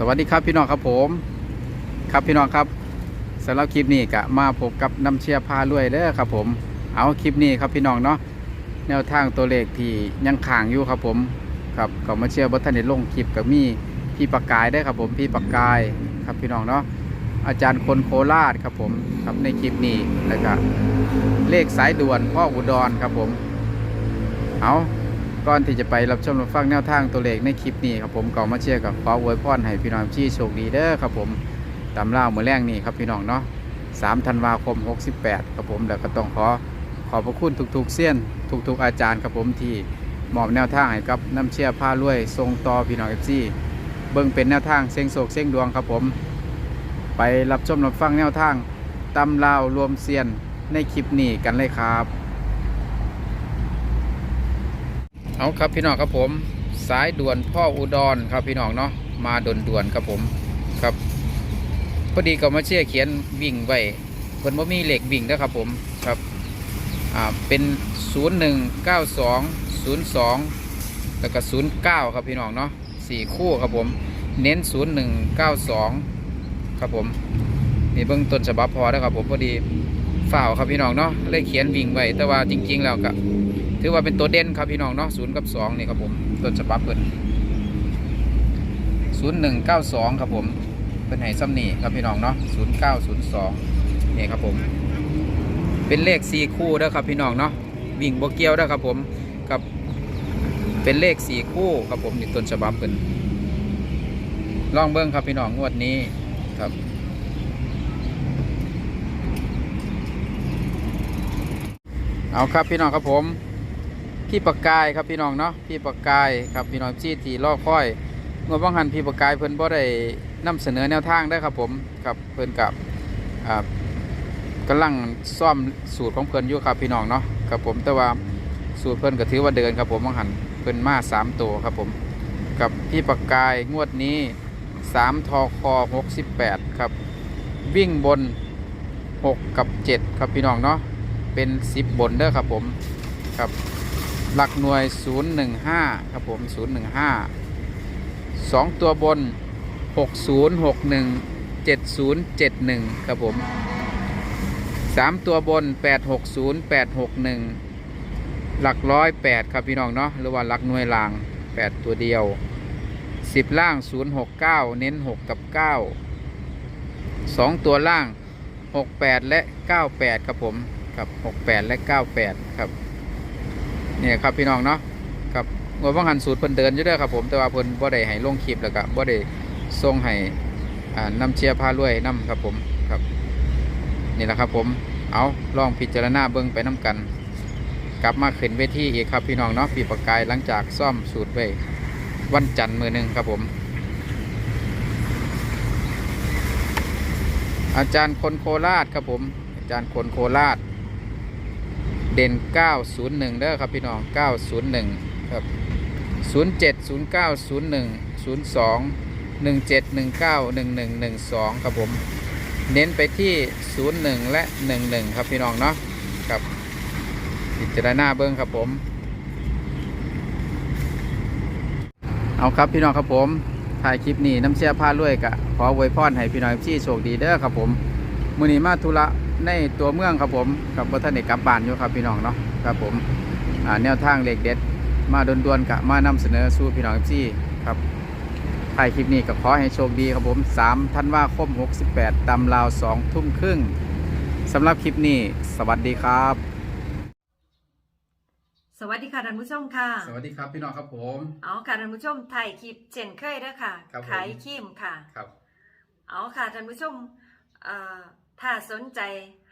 สวัสดีครับพี่น้องครับผม ครับพี่น้องครับสำหรับคลิปนี้ก็มาพบกับน้ำเชียร์พารวยเด้อครับผม เอาคลิปนี้ครับพี่น้องเนาะแนวทางตัวเลขที่ยังข่างอยู่ครับผมครับก็มาเชียร์บัทันได้ลงคลิปกับมีพี่ปากกายได้ครับผมพี่ปากกายครับพี่น้องเนาะอาจารย์คนโคราชครับผมครับในคลิปนี้แล้วก็เลขสายด่วนพ่ออุดรครับผมเอา ก่อนที่จะไปรับชมรับฟังแนวทางตัวเลขในคลิปนี้ครับผมก็มาเชียร์กับขออวยพรให้พี่น้องที่โชคดีเด้อครับผมตำล่ามือแรงนี่ครับพี่น้องเนาะ3ธันวาคม 68ครับผมแล้วก็ต้องขอขอบพระคุณทุกๆเสี้ยนทุกๆอาจารย์ครับผมที่มอบแนวทางให้กับน้ำเชี่ยผ้ารวยทรงต่อพี่น้องเอฟซีเบิ่งเป็นแนวทางเสียงโศกเสียงดวงครับผม ไปรับชมรับฟังแนวทางตำลาวรวมเซียนในคลิปนี้กันเลยครับ เอาครับพี่น้องครับผม สายด่วนพ่ออุดรครับพี่น้องเนาะมาด่วนด่วนครับผมครับพอดีก็มาเชื่อเขียนวิ่งไว้เพิ่นว่มีเหล็กวิ่งนะครับผมครับอ่าเป็น0 1 9 2 0 2แล้วก็0 9ครับพี่น้องเนาะสี่คู่ครับผมเน้น0 1 9 2ครับผมนี่เบื้องต้นฉบับพอแล้วครับผมพอดีฝ่าวครับพี่น้องเนาะเลยเขียนวิ่งไว้แต่ว่าจริง ๆ แล้วก็ ถือว่าเป็นตัวเด่นครับพี่น้องเนาะ0กับ2นี่ครับผมต้นฉบับเพิ่น0192ครับผมเป็นไห้ซ้ำนี่ครับพี่น้องเนาะศูนย์เก้าศูนย์สองนี่ครับผม เป็นเลขสี่คู่เด้อครับพี่น้องเนาะวิ่งโบเกียวเด้อครับผมกับเป็นเลขสี่คู่ครับผมนี่ต้นฉบับเป็นลองเบิ้งครับพี่น้องงวดนี้ครับเอาครับพี่น้องครับผม พี่ปากกายครับพี่น้องเนาะพี่ปากกายครับพี่น้องจี้ทีล่อค่อยเมื่อว่างหันพี่ประกายเพิ่นบ่ได้นำเสนอแนวทางได้ครับผมครับเพิ่นกับอ่ากำลังซ่อมสูตรของเพิ่นอยู่ครับพี่น้องเนาะครับผมแต่ว่าสูตรเพิ่นก็ถือว่าเดินครับผมว่างหันเพิ่นมาสามตัวครับผมกับพี่ประกายงวดนี้สามทอคอหกสิบแปดครับวิ่งบนหกกับเจ็ดครับพี่น้องเนาะเป็นสิบบนเด้อครับผมครับ หลักหน่วยศูนย์หนึ่งห้าครับผมศูนย์หนึ่งห้าสองตัวบน 60 61 70 71 ครับผมสามตัวบน 860 861 หลักร้อยแปดครับพี่น้องเนาะหรือว่าหลักหน่วยล่าง 8 ตัวเดียว 10 ล่าง 069 เน้น 6 กับ 9 2 ตัวล่าง 68 และ 98 ครับผม ครับ 68 และ 98 ครับ เนี่ยครับพี่น้องเนาะครับงวดว่างหันสูตรเพิ่นเดินอยู่เด้อครับผมแต่ว่าเพิ่นบ่ได้ให้ลงคลิปแล้วก็บ่ได้ส่งให้อ่านำเชียร์พารวยนํครับผมครับนี่แหละครับผมเอาลองพิจารณาเบิ่งไปน้กัน กลับมาขึ้นเวทีอีกครับพี่น้องเนาะปีประกายหลังจากซ่อมสูตรไว้วันจันทร์มือหนึ่งครับผม อาจารย์คนโคราชครับผม อาจารย์คนโคราช เด่น 901เด้อครับพี่น้อง 901 ครับ 07 09 01 02 17 19 11 12 ครับผม เน้นไปที่ 01 และ 11 ครับพี่น้องเนาะครับพิจารณาเบิ้งครับผม เอาครับพี่น้องครับผมถ่ายคลิปนี้น้ำเชียร์พาลุยกะขออวยพรให้พี่น้องที่โชคดีเด้อครับผมมือนี้มาธุระ ในตัวเมืองครับผมกับพระท่านเอกกลับบ้านอยู่ครับพี่น้องเนาะครับผมอ่าแนวทางเลขเด็ดมาดวนๆกะมานำเสนอสู่พี่น้องที่ครับถ่ายคลิปนี้ก็ขอให้โชคดีครับผม3ธันวาคม 68 ตำราว 2 ทุ่มครึ่งสำหรับคลิปนี้สวัสดีครับ สวัสดีค่ะท่านผู้ชมค่ะสวัสดีครับพี่น้องครับผมเอาค่ะท่านผู้ชมถ่ายคลิปเช่นเคยเด้อค่ะครับผมขายครีมค่ะครับเอาค่ะท่านผู้ชมเอ่อ ถ้าสนใจ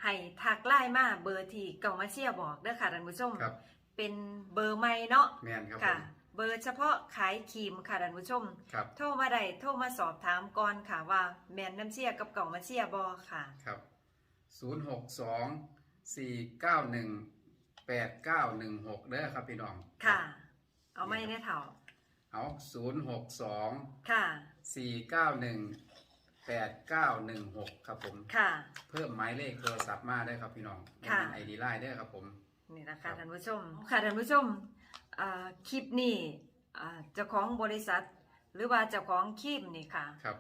ให้ทักไลน์มาเบอร์ที่เก่ามาเชียร์บอกเด้อค่ะท่านผู้ชม ครับเป็นเบอร์ใหม่เนาะแมนครับผค่ะ มเบอร์เฉพาะขายครีมค่ะท่านผู้ชม ครับโทรมาได้โทรมาสอบถามก่อนค่ะว่าแมนน้ำเชียร์กับเก่ามาเชียร์บอค่ะ ครับศูนย์หกสองสี่เก้าหนึ่งแปดเก้าหนึ่งหกเด้อครับพี่น้องค่ะ เอาไม่แน่เถ่าเอาศูนย์หกสองค่ะ สี่เก้าหนึ่ง แปดเก้าหนึ่งหกครับผม ค่ะ เพิ่มหมายเลขโทรศัพท์มาได้อครับพี่น้องค่ะไอดีไลน์ได้อครับผม นี่นะครัคะบ ท่านผู้ชม ค่ะท่านผู้ชมอ่าคลิปนี้อ่าเจ้าของบริษัท หรือว่าเจ้าของครีมนี่ค่ะ ครับ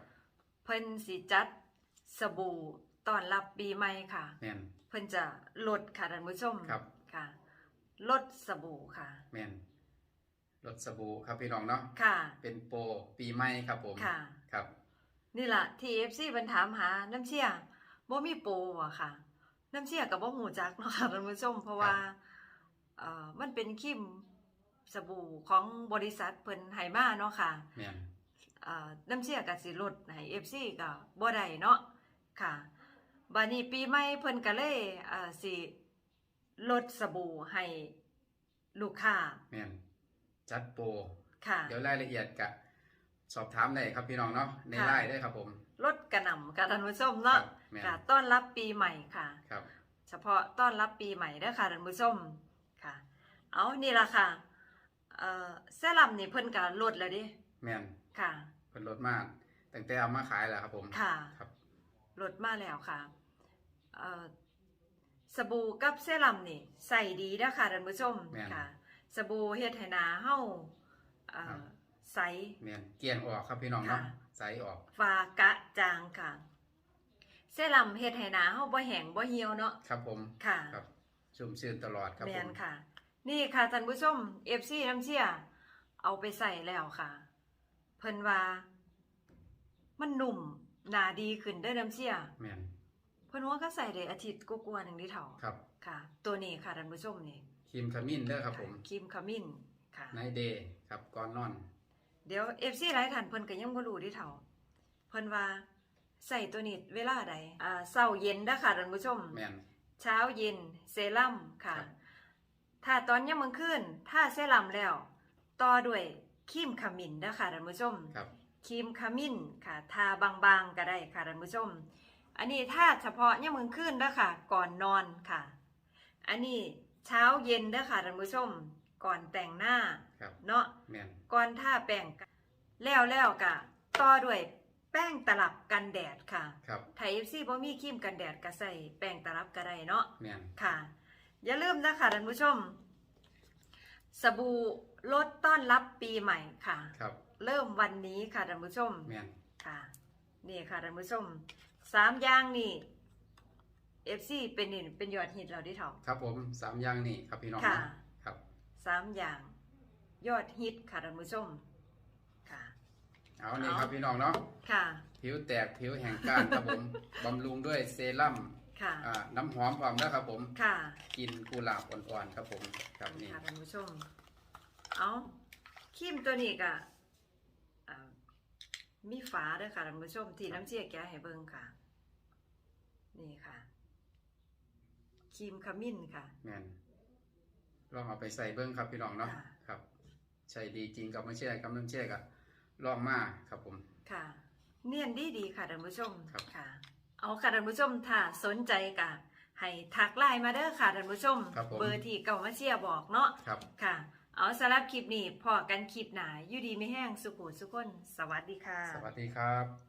เพิ่นสิจัดสบู่ต้อนรับปีใหม่ค่ะ แม่นเพิ่นจะลดค่ะท่านผู้ชมครับ ค่ะ ลดสบู่ค่ะ แม่นรถสบู่ครับพี่น้องเนาะ ค่ะ เป็นโปรปีใหม่ครับผม ค่ะ ครับ นี่ล่ะที่ FC เพิ่นถามหาน้ำเชี่ยบ่มีโปรอะค่ะ น้ำเชี่ยก็บ่ฮู้จักเนาะค่ะท่านผู้ชมเพราะว่าเอ่อมันเป็นครีมสบู่ของบริษัทเพิ่นให้มาเนาะค่ะแม่นเอ่อน้ำเชี่ยก็สิลดให้ FC ก็บ่ได้เนาะค่ะบัดนี้ปีใหม่เพิ่นก็เลยเอ่อสิลดสบู่ให้ลูกค้าแม่นจัดโปรค่ะ เดี๋ยวรายละเอียดกะ สอบถามได้ครับพี่น้องเนาะในค่ะไลน์ได้ครับผมลดกระหน่ำค่ะท่านผู้ชมครัเนาะบแม่นค่ะต้อนรับปีใหม่ค่ะครับ เฉพาะต้อนรับปีใหม่เด้อค่ะท่านผู้ชมค่ะ เอานี่ล่ะค่ะเอ่อเซรั่มนี่เพิ่นก็ลดแล้วดิแม่นค่ะ เพิ่นลดมากตั้งแต่เอามาขายแล้วครับผมค่ะครับลดมาแล้วค่ะเอ่อสบู่กับเซรั่มนี่ใส่ดีเด้อค่ะท่านผู้ชมแม่นค่ะ สบู่เฮ็ดให้หน้าเฮาเอ่อครับ ใส แม่นเกลี่ยนออกครับพี่น้องเนาะค่ะ ใสออกฟ้ากระจางค่ะเซรั่มเฮ็ดให้หน้าเฮาบ่แห้งบ่เหี่ยวเนาะครับผมค่ะครับชุ่มชื่นตลอดครับแมผนมค่ะ นี่ค่ะท่านผู้ชม FC น้ำเชี่ยเอาไปใส่แล้วค่ะ เพิ่นว่า มันหนุ่มหนาดีขึ้นได้อน้ำเชี่ยแม่นเพิ่นว่าก็ใส่ได้อาทิตย์กว่าๆหนึ่งที่เท่าครับค่ะ ตัวนี้ค่ะท่านผู้ชมนี่ครีมขมิ้นเด้อครับผมครีมขมิ้นค่ะ ไนเดย์ครับก่อนนอน เดี๋ยว FC หลายท่านเพิ่นก็ยังบ่รู้ที่เท่าเพิ่นว่าใส่ตัวนี้เวลาใดอ่าเช้าเย็นเด้อค่ะท่านผู้ชม แม่น เช้าเย็นเซรั่มค่ะ ครับ ถ้าตอนยังมึงขึ้นถ้าเซรั่มแล้ว ต่อด้วยครีมขมิ้นนะคะท่านผู้ชม ครับ ครีมขมิ้นค่ะ ทาบางๆก็ได้ค่ะท่านผู้ชม อันนี้ถ้าเฉพาะยังมึงขึ้นนะคะก่อนนอนค่ะ อันนี้เช้าเย็นนะคะท่านผู้ชม ก่อนแต่งหน้า ครับเนาะแม่นก่อนท่าแป้งก็แล้วแล้วกะต่อด้วยแป้งตลับกันแดดค่ะครับไทยเอฟซีบ่มีครีมกันแดดก็ใส่แป้งตลับก็ได้เนาะแม่นค่ะ อย่าลืมนะคะท่านผู้ชม สบู่ลดต้อนรับปีใหม่ค่ะครับ เริ่มวันนี้ค่ะท่านผู้ชมแม่นค่ะนี่ค่ะท่านผู้ชมสามอย่างนี่เอฟซีเป็นนี่เป็นยอดฮิตเราได้เท่าครับผมสามอย่างนี่ครับพี่น้องค่ะเนาะครับสามอย่าง ยอดฮิตค่ะท่านผู้ชมค่ะ เอานี่เอาครับพี่น้องเนาะค่ะ ผิวแตกผิวแห่งก้านครับผมบำรุงด้วยเซรั่มค่ะ อ่าน้ำหอมพร้อมนะครับผมค่ะกลินกุหลาบอ่อนๆครับผมครับนี่ค่ะท่านผู้ชม เอาครีมตัวนี้ก็อ่ามีฝาด้วยค่ะท่านผู้ชม ที่น้ำเชี่ยแกะให้เบิ่งค่ะ นี่ค่ะครีมขมิ้นค่ะแม่นลองเอาไปใส่เบิ้งครับพี่น้องเนาะ ค่ะครับใช่ดีจริงกับไม่ใช่กับน้ำเชื่อกับลองมาครับผม ค่ะ เนียนดีดีๆค่ะท่านผู้ชมครับ ค่ะ เอาค่ะท่านผู้ชมถ้าสนใจกะให้ทักไลน์มาเด้อค่ะท่านผู้ชม ครับผม เบอร์ที่เก่ามาเชียร์บอกเนาะ ครับ ค่ะ เอาสำหรับคลิปนี้พอกันคลิปหนาอยู่ดีไม่แห้งสุขุสุขคน สวัสดีค่ะ สวัสดีครับ